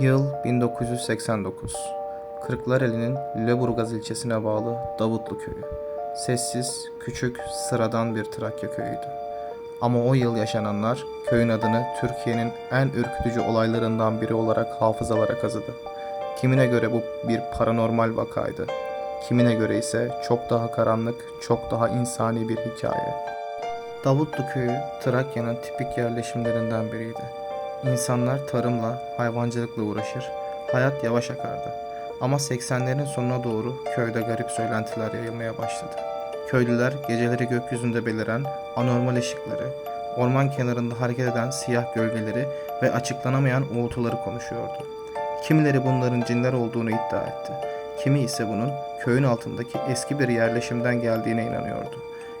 Yıl 1989. Kırklareli'nin Lüleburgaz ilçesine bağlı Davutlu köyü. Sessiz, küçük, sıradan bir Trakya köyüydü. Ama o yıl yaşananlar köyün adını Türkiye'nin en ürkütücü olaylarından biri olarak hafızalara kazıdı. Kimine göre bu bir paranormal vakaydı. Kimine göre ise çok daha karanlık, çok daha insani bir hikaye. Davutlu köyü Trakya'nın tipik yerleşimlerinden biriydi. İnsanlar tarımla, hayvancılıkla uğraşır, hayat yavaş akardı. Ama 80'lerin sonuna doğru köyde garip söylentiler yayılmaya başladı. Köylüler geceleri gökyüzünde beliren anormal ışıkları, orman kenarında hareket eden siyah gölgeleri ve açıklanamayan uğultuları konuşuyordu. Kimileri bunların cinler olduğunu iddia etti. Kimi ise bunun köyün altındaki eski bir yerleşimden geldiğine inanıyordu.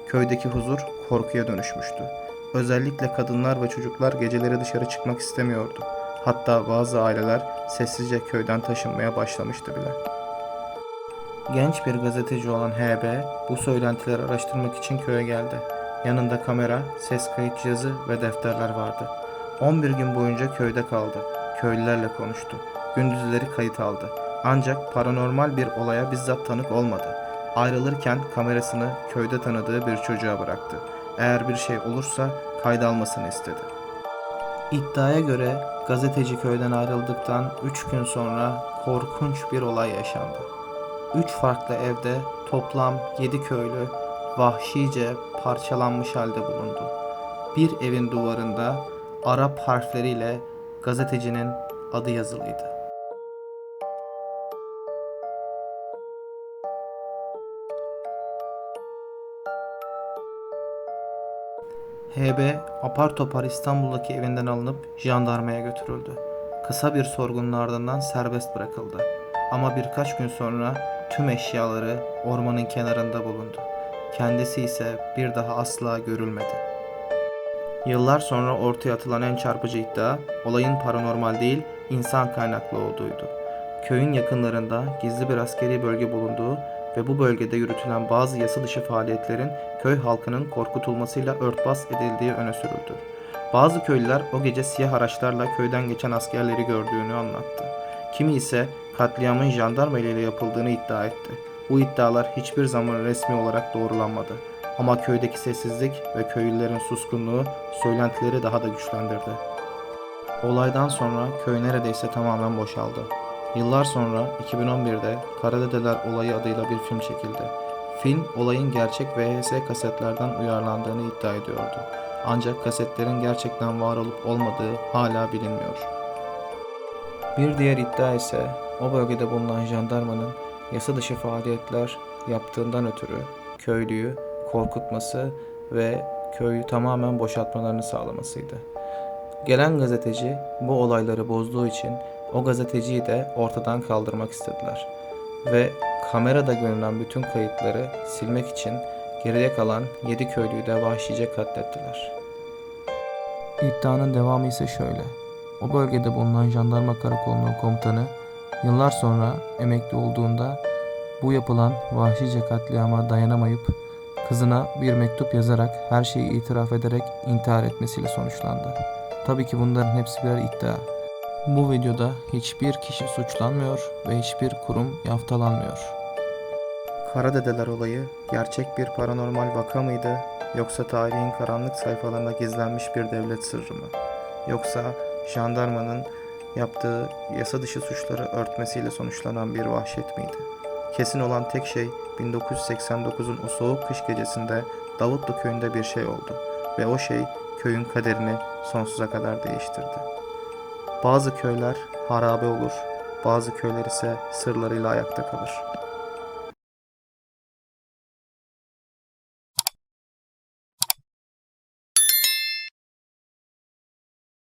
Köydeki huzur korkuya dönüşmüştü. Özellikle kadınlar ve çocuklar geceleri dışarı çıkmak istemiyordu. Hatta bazı aileler sessizce köyden taşınmaya başlamıştı bile. Genç bir gazeteci olan HB bu söylentileri araştırmak için köye geldi. Yanında kamera, ses kayıt cihazı ve defterler vardı. 11 gün boyunca köyde kaldı. Köylülerle konuştu. Gündüzleri kayıt aldı. Ancak paranormal bir olaya bizzat tanık olmadı. Ayrılırken kamerasını köyde tanıdığı bir çocuğa bıraktı. Eğer bir şey olursa kaydalmasını istedi. İddiaya göre gazeteci köyden ayrıldıktan 3 gün sonra korkunç bir olay yaşandı. 3 farklı evde toplam 7 köylü vahşice parçalanmış halde bulundu. Bir evin duvarında Arap harfleriyle gazetecinin adı yazılıydı. HB apar topar İstanbul'daki evinden alınıp jandarmaya götürüldü. Kısa bir sorgunun ardından serbest bırakıldı. Ama birkaç gün sonra tüm eşyaları ormanın kenarında bulundu. Kendisi ise bir daha asla görülmedi. Yıllar sonra ortaya atılan en çarpıcı iddia olayın paranormal değil insan kaynaklı olduğuydu. Köyün yakınlarında gizli bir askeri bölge bulunduğu ve bu bölgede yürütülen bazı yasa dışı faaliyetlerin köy halkının korkutulmasıyla örtbas edildiği öne sürüldü. Bazı köylüler o gece siyah araçlarla köyden geçen askerleri gördüğünü anlattı. Kimi ise katliamın jandarma ile yapıldığını iddia etti. Bu iddialar hiçbir zaman resmi olarak doğrulanmadı. Ama köydeki sessizlik ve köylülerin suskunluğu söylentileri daha da güçlendirdi. Olaydan sonra köy neredeyse tamamen boşaldı. Yıllar sonra 2011'de Karadedeler Olayı adıyla bir film çekildi. Film olayın gerçek VHS kasetlerden uyarlandığını iddia ediyordu. Ancak kasetlerin gerçekten var olup olmadığı hala bilinmiyor. Bir diğer iddia ise o bölgede bulunan jandarmanın yasa dışı faaliyetler yaptığından ötürü köylüyü korkutması ve köyü tamamen boşaltmalarını sağlamasıydı. Gelen gazeteci bu olayları bozduğu için o gazeteciyi de ortadan kaldırmak istediler. Ve kamerada görünen bütün kayıtları silmek için geriye kalan 7 köylüyü de vahşice katlettiler. İddianın devamı ise şöyle. O bölgede bulunan jandarma karakolunun komutanı yıllar sonra emekli olduğunda bu yapılan vahşice katliama dayanamayıp kızına bir mektup yazarak her şeyi itiraf ederek intihar etmesiyle sonuçlandı. Tabii ki bunların hepsi birer iddia. Bu videoda hiçbir kişi suçlanmıyor ve hiçbir kurum yaftalanmıyor. Karadedeler olayı gerçek bir paranormal vaka mıydı yoksa tarihin karanlık sayfalarında gizlenmiş bir devlet sırrı mı? Yoksa jandarmanın yaptığı yasa dışı suçları örtmesiyle sonuçlanan bir vahşet miydi? Kesin olan tek şey 1989'un o soğuk kış gecesinde Davutlu köyünde bir şey oldu ve o şey köyün kaderini sonsuza kadar değiştirdi. Bazı köyler harabe olur, bazı köyler ise sırlarıyla ayakta kalır.